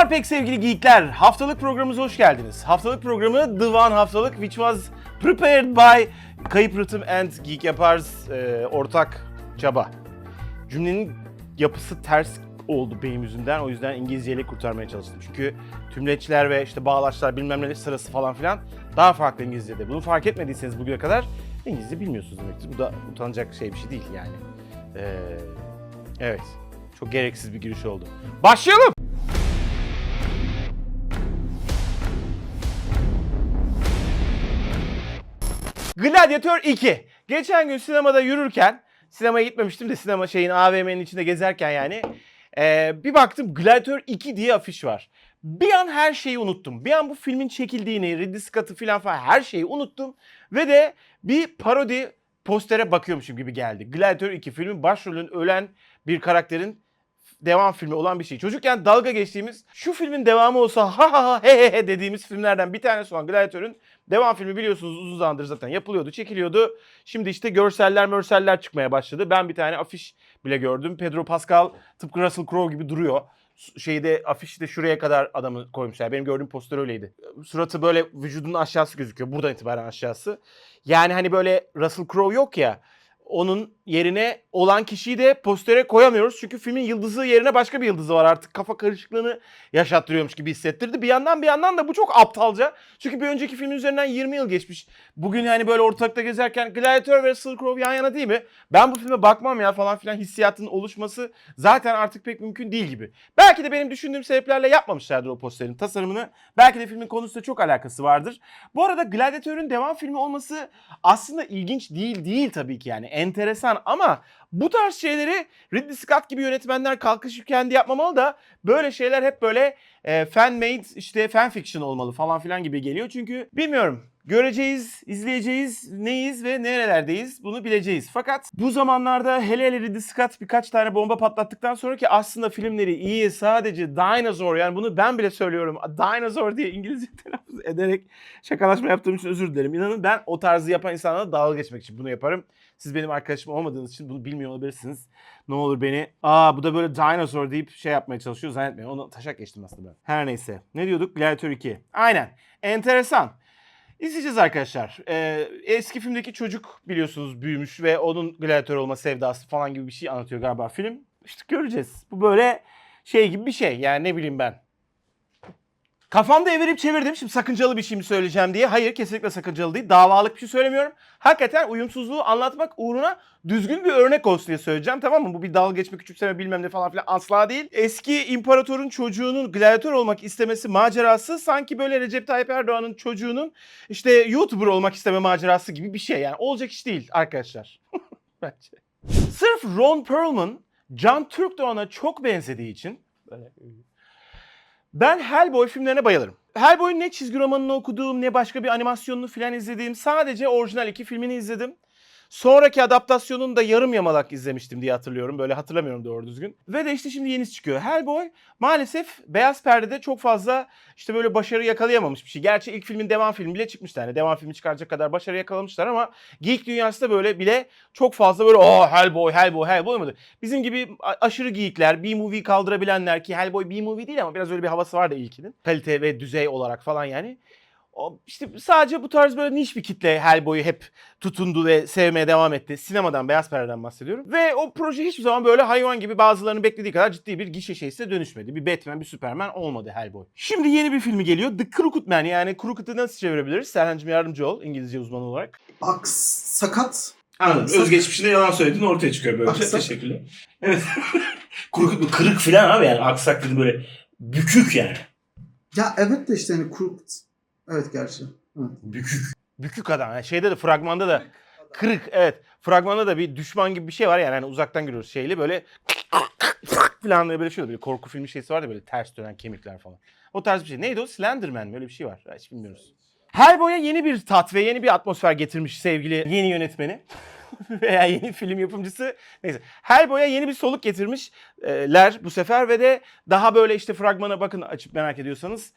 Selamlar pek sevgili geekler. Haftalık programımıza hoş geldiniz. Haftalık programı The One Haftalık which was prepared by Kayıp Rıtım and Geek Yapars e, ortak çaba. Cümlenin yapısı ters oldu benim yüzümden. O yüzden İngilizceyle kurtarmaya çalıştım. Çünkü tümleçler ve işte bağlaçlar bilmem ne sırası falan filan daha farklı İngilizce'de. Bunu fark etmediyseniz bugüne kadar İngilizce bilmiyorsunuz demektir. Bu da utanacak şey bir şey değil yani. Ee, evet. Çok gereksiz bir giriş oldu. Başlayalım. Gladiator 2. Geçen gün sinemada yürürken, sinemaya gitmemiştim de sinema şeyin AVM'nin içinde gezerken yani. eee, bir baktım Gladiator 2 diye afiş var. Bir an her şeyi unuttum. Bir an bu filmin çekildiğini, Ridley Scott'ı falan falan her şeyi unuttum. Ve de bir parodi postere bakıyormuşum gibi geldi. Gladiator 2 filmin başrolün ölen bir karakterin devam filmi olan bir şey. Çocukken dalga geçtiğimiz şu filmin devamı olsa ha ha ha he he he dediğimiz filmlerden bir tanesi olan Gladiator'ın devam filmi biliyorsunuz uzun zamandır zaten yapılıyordu, çekiliyordu. Şimdi işte görseller mörseller çıkmaya başladı. Ben bir tane afiş bile gördüm. Pedro Pascal tıpkı Russell Crowe gibi duruyor. Şeyde afişte şuraya kadar adamı koymuşlar. Benim gördüğüm poster öyleydi. Suratı böyle vücudunun aşağısı gözüküyor. Buradan itibaren aşağısı. Yani hani böyle Russell Crowe yok ya onun yerine olan kişiyi de postere koyamıyoruz. Çünkü filmin yıldızı yerine başka bir yıldızı var artık. Kafa karışıklığını yaşattırıyormuş gibi hissettirdi. Bir yandan bir yandan da bu çok aptalca. Çünkü bir önceki filmin üzerinden 20 yıl geçmiş. Bugün hani böyle ortalıkta gezerken Gladiator ve Russell Crowe yan yana değil mi? Ben bu filme bakmam ya falan filan hissiyatının oluşması zaten artık pek mümkün değil gibi. Belki de benim düşündüğüm sebeplerle yapmamışlardır o posterin tasarımını. Belki de filmin konusuyla çok alakası vardır. Bu arada Gladiator'un devam filmi olması aslında ilginç değil değil tabii ki yani enteresan ama bu tarz şeyleri Ridley Scott gibi yönetmenler kalkışıp kendi yapmamalı da böyle şeyler hep böyle e, fan made işte fan fiction olmalı falan filan gibi geliyor. Çünkü bilmiyorum göreceğiz, izleyeceğiz, neyiz ve nerelerdeyiz bunu bileceğiz. Fakat bu zamanlarda hele hele Ridley Scott birkaç tane bomba patlattıktan sonra ki aslında filmleri iyi sadece dinosaur yani bunu ben bile söylüyorum dinosaur diye İngilizce telaffuz ederek şakalaşma yaptığım için özür dilerim. İnanın ben o tarzı yapan insanlarla dalga geçmek için bunu yaparım. Siz benim arkadaşım olmadığınız için bunu bilmiyor olabilirsiniz. Ne olur beni aa bu da böyle dinosaur deyip şey yapmaya çalışıyor zannetmeyin. Onu taşak geçtim aslında ben. Her neyse. Ne diyorduk? Gladiator 2. Aynen. Enteresan. İzleyeceğiz arkadaşlar. Ee, eski filmdeki çocuk biliyorsunuz büyümüş ve onun gladiatör olma sevdası falan gibi bir şey anlatıyor galiba film. İşte göreceğiz. Bu böyle şey gibi bir şey. Yani ne bileyim ben. Kafamda evirip çevirdim. Şimdi sakıncalı bir şey mi söyleyeceğim diye. Hayır kesinlikle sakıncalı değil. Davalık bir şey söylemiyorum. Hakikaten uyumsuzluğu anlatmak uğruna düzgün bir örnek olsun diye söyleyeceğim tamam mı? Bu bir dalga geçme, küçümseme bilmem ne falan filan asla değil. Eski imparatorun çocuğunun gladiatör olmak istemesi macerası sanki böyle Recep Tayyip Erdoğan'ın çocuğunun işte YouTuber olmak isteme macerası gibi bir şey. Yani olacak iş değil arkadaşlar. Bence. Sırf Ron Perlman John Turturro'na çok benzediği için böyle ben Hellboy filmlerine bayılırım. Hellboy'un ne çizgi romanını okuduğum ne başka bir animasyonunu filan izlediğim sadece orijinal iki filmini izledim. Sonraki adaptasyonunu da yarım yamalak izlemiştim diye hatırlıyorum. Böyle hatırlamıyorum doğru düzgün. Ve de işte şimdi yenisi çıkıyor. Hellboy maalesef beyaz perdede çok fazla işte böyle başarı yakalayamamış bir şey. Gerçi ilk filmin devam filmi bile çıkmıştı. Yani devam filmi çıkaracak kadar başarı yakalamışlar ama geek dünyası da böyle bile çok fazla böyle oh Hellboy, Hellboy, Hellboy mıdır? Bizim gibi aşırı geekler, B-movie kaldırabilenler ki Hellboy B-movie değil ama biraz öyle bir havası var da ilkinin. Kalite ve düzey olarak falan yani. O işte sadece bu tarz böyle niş bir kitle Hellboy'u hep tutundu ve sevmeye devam etti. Sinemadan, beyaz perdeden bahsediyorum. Ve o proje hiçbir zaman böyle hayvan gibi bazılarının beklediği kadar ciddi bir gişe şeyse dönüşmedi. Bir Batman, bir Superman olmadı Hellboy. Şimdi yeni bir filmi geliyor. The Crooked Man yani Crooked'ı nasıl çevirebiliriz? Serhan'cığım yardımcı ol İngilizce uzmanı olarak. Aks, sakat. Anladım. Özgeçmişinde yalan söylediğin ortaya çıkıyor böyle. Aksak. Teşekkürler. Evet. Crooked, kırık falan abi yani. Aksak dedi böyle bükük yani. Ya evet de işte hani crooked. Evet gerçi. Bükük. Bükük adam. Yani şeyde de fragmanda da kırık evet. Fragmanda da bir düşman gibi bir şey var yani hani uzaktan görüyoruz şeyli böyle falan diye böyle şey oluyor. Böyle korku filmi şeysi var ya böyle ters dönen kemikler falan. O tarz bir şey. Neydi o? Slenderman mi? Öyle bir şey var. Hiç bilmiyoruz. Hellboy'a yeni bir tat ve yeni bir atmosfer getirmiş sevgili yeni yönetmeni. veya yeni film yapımcısı. Neyse. Hellboy'a yeni bir soluk getirmişler bu sefer ve de daha böyle işte fragmana bakın açıp merak ediyorsanız.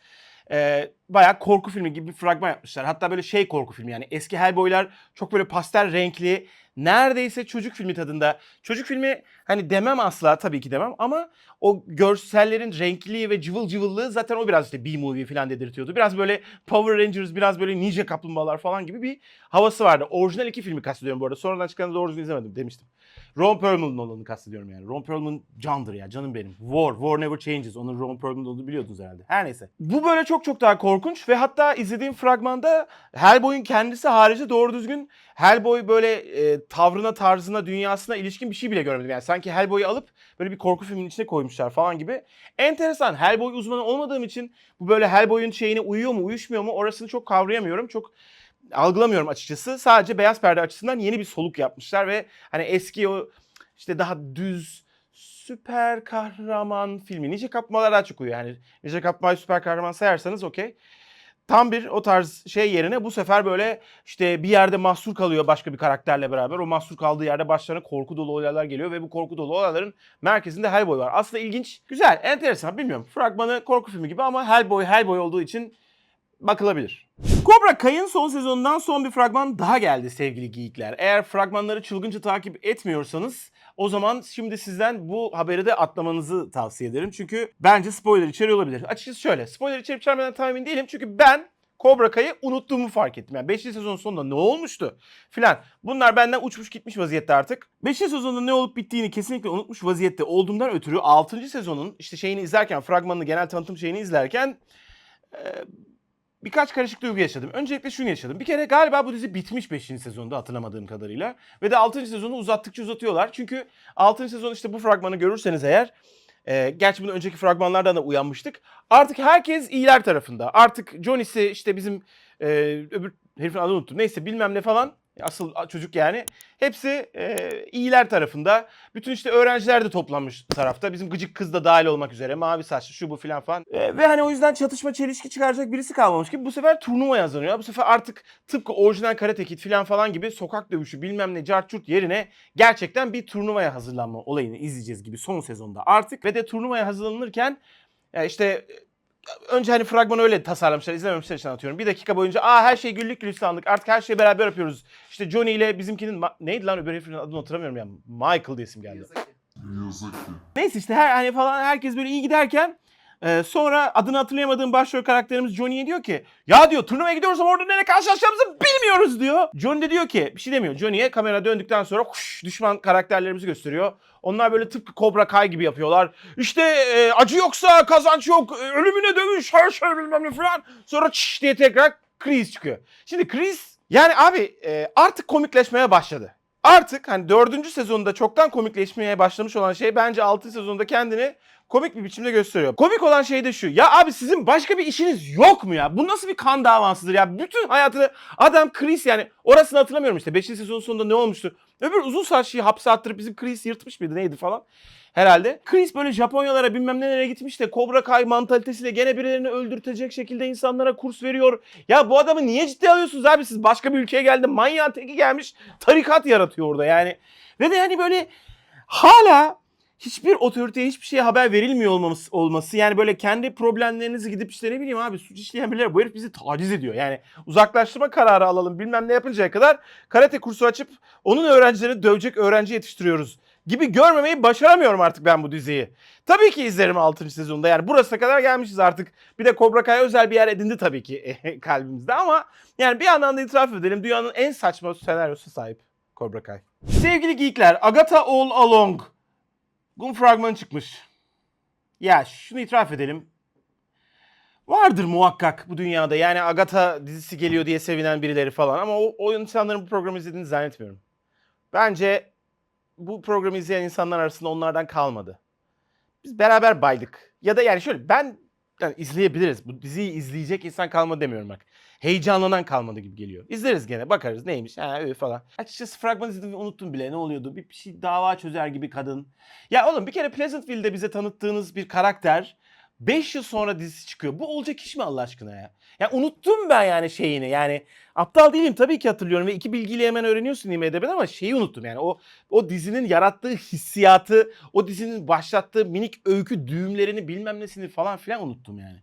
E, bayağı korku filmi gibi bir fragman yapmışlar. Hatta böyle şey korku filmi yani eski Hellboy'lar çok böyle pastel renkli, neredeyse çocuk filmi tadında. Çocuk filmi hani demem asla tabii ki demem ama o görsellerin renkliliği ve cıvıl cıvıllığı zaten o biraz işte B-movie falan dedirtiyordu. Biraz böyle Power Rangers, biraz böyle Ninja Kaplumbağalar falan gibi bir havası vardı. Orijinal iki filmi kastediyorum bu arada. Sonradan çıkanı doğru düzgün izlemedim demiştim. Ron Perlman'ın olanı kastediyorum yani. Ron Perlman candır ya canım benim. War, War Never Changes. Onun Ron Perlman olduğunu biliyordunuz herhalde. Her neyse. Bu böyle çok çok daha korkunç ve hatta izlediğim fragmanda Hellboy'un kendisi harici doğru düzgün Hellboy böyle e, tavrına, tarzına, dünyasına ilişkin bir şey bile görmedim. Yani sanki Hellboy'u alıp böyle bir korku filminin içine koymuşlar falan gibi. Enteresan. Hellboy uzmanı olmadığım için bu böyle Hellboy'un şeyine uyuyor mu, uyuşmuyor mu orasını çok kavrayamıyorum. Çok algılamıyorum açıkçası. Sadece beyaz perde açısından yeni bir soluk yapmışlar ve hani eski o işte daha düz süper kahraman filmi. Nice Kapmalar çok uyuyor. Yani Nice Kapmayı süper kahraman sayarsanız okey. Tam bir o tarz şey yerine bu sefer böyle işte bir yerde mahsur kalıyor başka bir karakterle beraber. O mahsur kaldığı yerde başlarına korku dolu olaylar geliyor ve bu korku dolu olayların merkezinde Hellboy var. Aslında ilginç, güzel, enteresan bilmiyorum. Fragmanı korku filmi gibi ama Hellboy Hellboy olduğu için bakılabilir. Cobra Kai'ın son sezonundan son bir fragman daha geldi sevgili geyikler. Eğer fragmanları çılgınca takip etmiyorsanız o zaman şimdi sizden bu haberi de atlamanızı tavsiye ederim. Çünkü bence spoiler içeriyor olabilir. Açıkçası şöyle spoiler içerip içermeden tam emin değilim. Çünkü ben Cobra Kai'yi unuttuğumu fark ettim. Yani 5. sezonun sonunda ne olmuştu filan. Bunlar benden uçmuş gitmiş vaziyette artık. 5. sezonda ne olup bittiğini kesinlikle unutmuş vaziyette olduğumdan ötürü 6. sezonun işte şeyini izlerken fragmanını genel tanıtım şeyini izlerken e, birkaç karışık duygu yaşadım. Öncelikle şunu yaşadım. Bir kere galiba bu dizi bitmiş 5. sezonda hatırlamadığım kadarıyla. Ve de 6. sezonu uzattıkça uzatıyorlar. Çünkü 6. sezon işte bu fragmanı görürseniz eğer e, gerçi bunu önceki fragmanlardan da uyanmıştık. Artık herkes iyiler tarafında. Artık Johnny'si işte bizim e, öbür herifin adını unuttum. Neyse bilmem ne falan. Asıl çocuk yani. Hepsi e, iyiler tarafında. Bütün işte öğrenciler de toplanmış tarafta. Bizim gıcık kız da dahil olmak üzere. Mavi saçlı şu bu filan falan. E, ve hani o yüzden çatışma çelişki çıkaracak birisi kalmamış gibi bu sefer turnuva yazılıyor. Bu sefer artık tıpkı orijinal Karate Kid filan falan gibi sokak dövüşü bilmem ne cart curt yerine gerçekten bir turnuvaya hazırlanma olayını izleyeceğiz gibi son sezonda artık. Ve de turnuvaya hazırlanırken işte önce hani fragmanı öyle tasarlamışlar. izlememişler için anlatıyorum. Bir dakika boyunca aa her şey güllük gülistanlık artık her şeyi beraber yapıyoruz. İşte Johnny ile bizimkinin ma- neydi lan öbür herifin adını hatırlamıyorum ya. Michael diye isim geldi. Neyse işte her hani falan herkes böyle iyi giderken e, sonra adını hatırlayamadığım başrol karakterimiz Johnny'ye diyor ki ya diyor turnuvaya gidiyoruz ama orada nereye karşılaşacağımızı bilmiyoruz diyor. Johnny de diyor ki bir şey demiyor. Johnny'ye kamera döndükten sonra huş, düşman karakterlerimizi gösteriyor. Onlar böyle tıpkı Cobra Kai gibi yapıyorlar. İşte e, acı yoksa kazanç yok. e, ölümüne dövüş her şey bilmem ne falan. Sonra çış diye tekrar Chris çıkıyor. Şimdi Chris yani abi e, artık komikleşmeye başladı. Artık hani dördüncü sezonda çoktan komikleşmeye başlamış olan şey bence altı sezonda kendini komik bir biçimde gösteriyor. Komik olan şey de şu. Ya abi sizin başka bir işiniz yok mu ya? Bu nasıl bir kan davasıdır ya? Bütün hayatını adam Chris yani orasını hatırlamıyorum işte. Beşinci sezonun sonunda ne olmuştu? Öbür uzun saçlıyı hapse attırıp bizim Chris yırtmış mıydı neydi falan. Herhalde. Chris böyle Japonyalara bilmem nelere gitmiş de Cobra Kai mantalitesiyle gene birilerini öldürtecek şekilde insanlara kurs veriyor. Ya bu adamı niye ciddiye alıyorsunuz abi siz? Başka bir ülkeye geldi manyağın teki gelmiş tarikat yaratıyor orada yani. Ve de hani böyle hala hiçbir otoriteye hiçbir şeye haber verilmiyor olması, olması yani böyle kendi problemlerinizi gidip işte ne bileyim abi suç işleyen birileri bu herif bizi taciz ediyor. Yani uzaklaştırma kararı alalım bilmem ne yapıncaya kadar karate kursu açıp onun öğrencilerini dövecek öğrenci yetiştiriyoruz gibi görmemeyi başaramıyorum artık ben bu diziyi. Tabii ki izlerim 6. sezonda yani burasına kadar gelmişiz artık. Bir de Cobra Kai özel bir yer edindi tabii ki kalbimizde ama yani bir yandan da itiraf edelim dünyanın en saçma senaryosu sahip Cobra Kai. Sevgili geekler Agatha All Along Gun fragmanı çıkmış. Ya şunu itiraf edelim. Vardır muhakkak bu dünyada. Yani Agatha dizisi geliyor diye sevinen birileri falan. Ama o, o insanların bu programı izlediğini zannetmiyorum. Bence bu programı izleyen insanlar arasında onlardan kalmadı. Biz beraber baydık. Ya da yani şöyle ben yani izleyebiliriz. Bu diziyi izleyecek insan kalmadı demiyorum bak. Heyecanlanan kalmadı gibi geliyor. İzleriz gene bakarız neymiş ha öyle falan. Açıkçası fragman izledim unuttum bile ne oluyordu. Bir, bir şey dava çözer gibi kadın. Ya oğlum bir kere Pleasantville'de bize tanıttığınız bir karakter 5 yıl sonra dizisi çıkıyor. Bu olacak iş mi Allah aşkına ya? Ya unuttum ben yani şeyini. Yani aptal değilim tabii ki hatırlıyorum ve iki bilgiyle hemen öğreniyorsun IMDb'den ama şeyi unuttum yani. O o dizinin yarattığı hissiyatı, o dizinin başlattığı minik öykü düğümlerini bilmem nesini falan filan unuttum yani.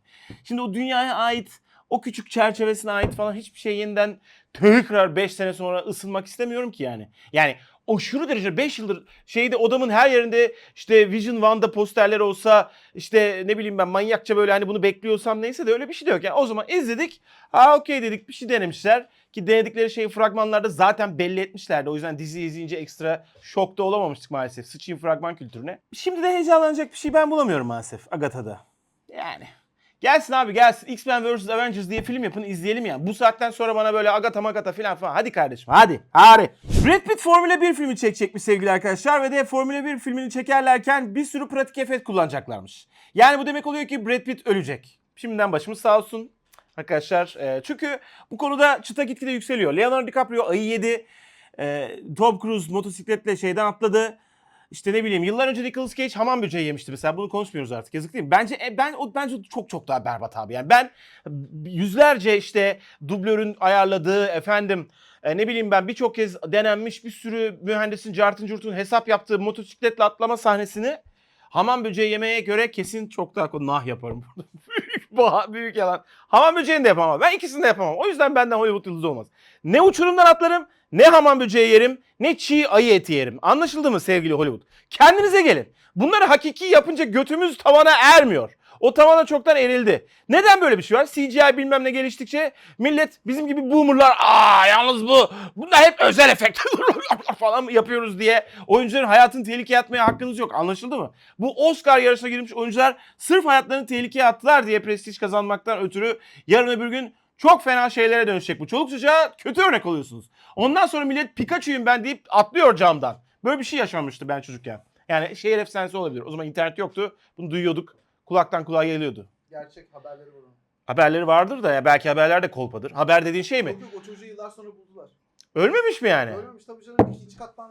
Şimdi o dünyaya ait, o küçük çerçevesine ait falan hiçbir şey yeniden tekrar 5 sene sonra ısınmak istemiyorum ki yani. Yani aşırı derece 5 yıldır şeyde odamın her yerinde işte Vision One'da posterler olsa işte ne bileyim ben manyakça böyle hani bunu bekliyorsam neyse de öyle bir şey de yok. Yani o zaman izledik. Ha okey dedik bir şey denemişler. Ki denedikleri şeyi fragmanlarda zaten belli etmişlerdi. O yüzden dizi izleyince ekstra şokta olamamıştık maalesef. Sıçayım fragman kültürüne. Şimdi de heyecanlanacak bir şey ben bulamıyorum maalesef Agatha'da. Yani. Gelsin abi gelsin. X-Men vs. Avengers diye film yapın izleyelim yani. Bu saatten sonra bana böyle Agatha Magatha falan falan. Hadi kardeşim hadi. Hadi. Brad Pitt Formula 1 filmi çekecekmiş sevgili arkadaşlar. Ve de Formula 1 filmini çekerlerken bir sürü pratik efekt kullanacaklarmış. Yani bu demek oluyor ki Brad Pitt ölecek. Şimdiden başımız sağ olsun. Arkadaşlar e, çünkü bu konuda çıta gitgide yükseliyor. Leonardo DiCaprio ayı yedi. E, Tom Cruise motosikletle şeyden atladı. İşte ne bileyim yıllar önce Nicolas Cage hamam böceği yemişti mesela bunu konuşmuyoruz artık yazık değil mi? Bence e, ben o bence çok çok daha berbat abi yani ben yüzlerce işte dublörün ayarladığı efendim e, ne bileyim ben birçok kez denenmiş bir sürü mühendisin cartın curtun hesap yaptığı motosikletle atlama sahnesini hamam böceği yemeye göre kesin çok daha nah yaparım. büyük, bah- büyük yalan. Hamam böceğini de yapamam. Ben ikisini de yapamam. O yüzden benden Hollywood yıldızı olmaz. Ne uçurumdan atlarım, ne hamam böceği yerim, ne çiğ ayı eti yerim. Anlaşıldı mı sevgili Hollywood? Kendinize gelin. Bunları hakiki yapınca götümüz tavana ermiyor. O tavana çoktan erildi. Neden böyle bir şey var? CGI bilmem ne geliştikçe millet bizim gibi boomerlar aa yalnız bu bunlar hep özel efekt falan yapıyoruz diye oyuncuların hayatını tehlikeye atmaya hakkınız yok. Anlaşıldı mı? Bu Oscar yarışına girmiş oyuncular sırf hayatlarını tehlikeye attılar diye prestij kazanmaktan ötürü yarın öbür gün çok fena şeylere dönüşecek bu. Çoluk çocuğa kötü örnek oluyorsunuz. Ondan sonra millet Pikachu'yum ben deyip atlıyor camdan. Böyle bir şey yaşanmıştı ben çocukken. Yani şehir efsanesi olabilir. O zaman internet yoktu. Bunu duyuyorduk. Kulaktan kulağa geliyordu. Gerçek haberleri var. Haberleri vardır da ya belki haberler de kolpadır. Haber dediğin şey mi? Yok yok o çocuğu yıllar sonra buldular. Ölmemiş mi yani? Ölmemiş tabii canım ikinci katman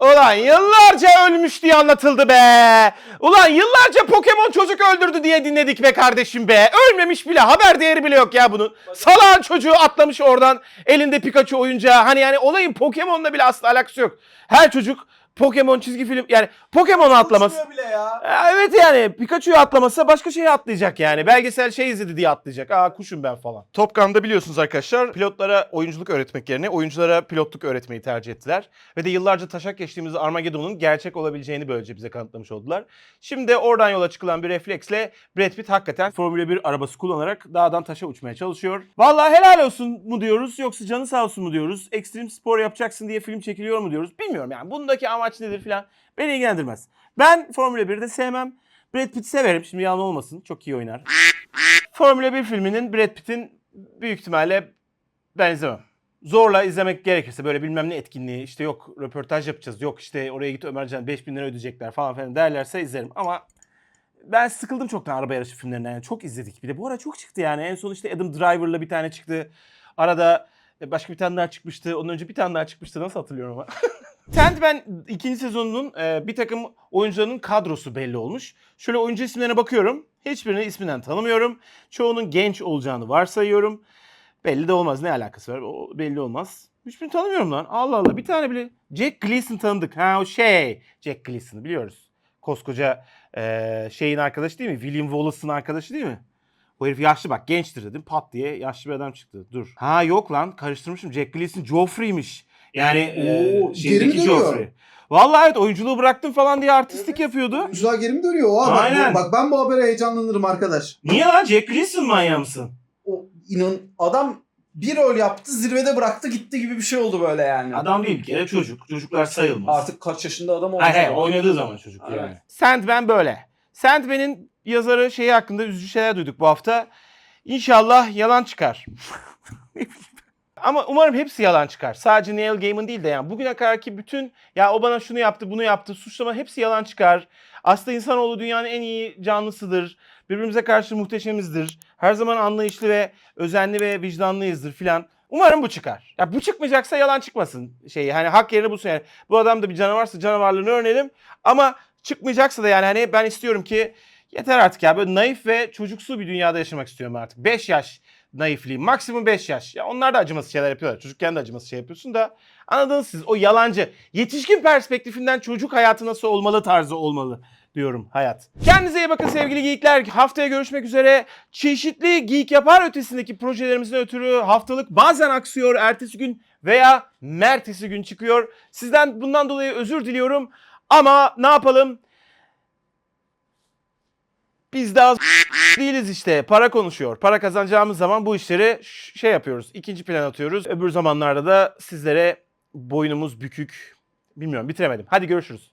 Ulan yıllarca ölmüş diye anlatıldı be. Ulan yıllarca Pokemon çocuk öldürdü diye dinledik be kardeşim be. Ölmemiş bile haber değeri bile yok ya bunun. Salağın çocuğu atlamış oradan elinde Pikachu oyuncağı. Hani yani olayın Pokemon'la bile asla alakası yok. Her çocuk Pokemon çizgi film yani Pokemon atlaması. Bile ya. Ya Evet yani Pikachu'yu atlamasa başka şeye atlayacak yani. Belgesel şey izledi diye atlayacak. Aa kuşum ben falan. Top Gun'da biliyorsunuz arkadaşlar pilotlara oyunculuk öğretmek yerine oyunculara pilotluk öğretmeyi tercih ettiler. Ve de yıllarca taşak geçtiğimiz Armageddon'un gerçek olabileceğini böylece bize kanıtlamış oldular. Şimdi de oradan yola çıkılan bir refleksle Brad Pitt hakikaten Formula 1 arabası kullanarak dağdan taşa uçmaya çalışıyor. Vallahi helal olsun mu diyoruz yoksa canı sağ olsun mu diyoruz? Ekstrem spor yapacaksın diye film çekiliyor mu diyoruz? Bilmiyorum yani. Bundaki amaç nedir filan beni ilgilendirmez. Ben Formula 1'de sevmem. Brad Pitt'i severim. Şimdi yalan olmasın. Çok iyi oynar. Formula 1 filminin Brad Pitt'in büyük ihtimalle ben izlemem. Zorla izlemek gerekirse böyle bilmem ne etkinliği işte yok röportaj yapacağız yok işte oraya git Ömercan 5000 lira ödeyecekler falan filan derlerse izlerim ama ben sıkıldım çoktan araba yarışı filmlerinden yani çok izledik bir de bu ara çok çıktı yani en son işte Adam Driver'la bir tane çıktı arada başka bir tane daha çıkmıştı ondan önce bir tane daha çıkmıştı nasıl hatırlıyorum ama Sandman ikinci sezonunun e, bir takım oyuncularının kadrosu belli olmuş. Şöyle oyuncu isimlerine bakıyorum. Hiçbirini isminden tanımıyorum. Çoğunun genç olacağını varsayıyorum. Belli de olmaz. Ne alakası var? O belli olmaz. Hiçbirini tanımıyorum lan. Allah Allah. Bir tane bile. Jack Gleason tanıdık. Ha o şey. Jack Gleason'ı biliyoruz. Koskoca e, şeyin arkadaşı değil mi? William Wallace'ın arkadaşı değil mi? O herif yaşlı bak gençtir dedim. Pat diye yaşlı bir adam çıktı. Dur. Ha yok lan karıştırmışım. Jack Gleason Joffrey'miş. Yani e, Oo, şeydeki geri mi dönüyor? Joffrey. Vallahi evet oyunculuğu bıraktım falan diye artistlik yapıyordu. Oyuncular geri mi dönüyor? Oha, Aynen. bak ben bu habere heyecanlanırım arkadaş. Niye lan Jack Gleason manyağı mısın? o inan adam bir rol yaptı zirvede bıraktı gitti gibi bir şey oldu böyle yani. Adam değil bir kere çocuk. Çocuklar sayılmaz. Artık kaç yaşında adam olmuş. Hayır hayır oynadığı zaman çocuk Evet. yani. Sandman böyle. Sandman'in yazarı şeyi hakkında üzücü şeyler duyduk bu hafta. İnşallah yalan çıkar. Ama umarım hepsi yalan çıkar. Sadece Neil Gaiman değil de yani bugüne kadarki bütün ya o bana şunu yaptı bunu yaptı suçlama hepsi yalan çıkar. Aslında insanoğlu dünyanın en iyi canlısıdır. Birbirimize karşı muhteşemizdir. Her zaman anlayışlı ve özenli ve vicdanlıyızdır filan. Umarım bu çıkar. Ya bu çıkmayacaksa yalan çıkmasın şeyi. Hani hak yerine bulsun yani. Bu adam da bir canavarsa canavarlığını öğrenelim. Ama çıkmayacaksa da yani hani ben istiyorum ki Yeter artık ya böyle naif ve çocuksu bir dünyada yaşamak istiyorum artık. 5 yaş naifliği. Maksimum 5 yaş. Ya onlar da acımasız şeyler yapıyorlar. Çocukken de acımasız şey yapıyorsun da anladınız siz. O yalancı. Yetişkin perspektifinden çocuk hayatı nasıl olmalı tarzı olmalı diyorum hayat. Kendinize iyi bakın sevgili geekler. Haftaya görüşmek üzere. Çeşitli geek yapar ötesindeki projelerimizden ötürü haftalık bazen aksıyor ertesi gün veya mertesi gün çıkıyor. Sizden bundan dolayı özür diliyorum. Ama ne yapalım? Biz de az değiliz işte. Para konuşuyor. Para kazanacağımız zaman bu işleri şey yapıyoruz. ikinci plan atıyoruz. Öbür zamanlarda da sizlere boynumuz bükük. Bilmiyorum bitiremedim. Hadi görüşürüz.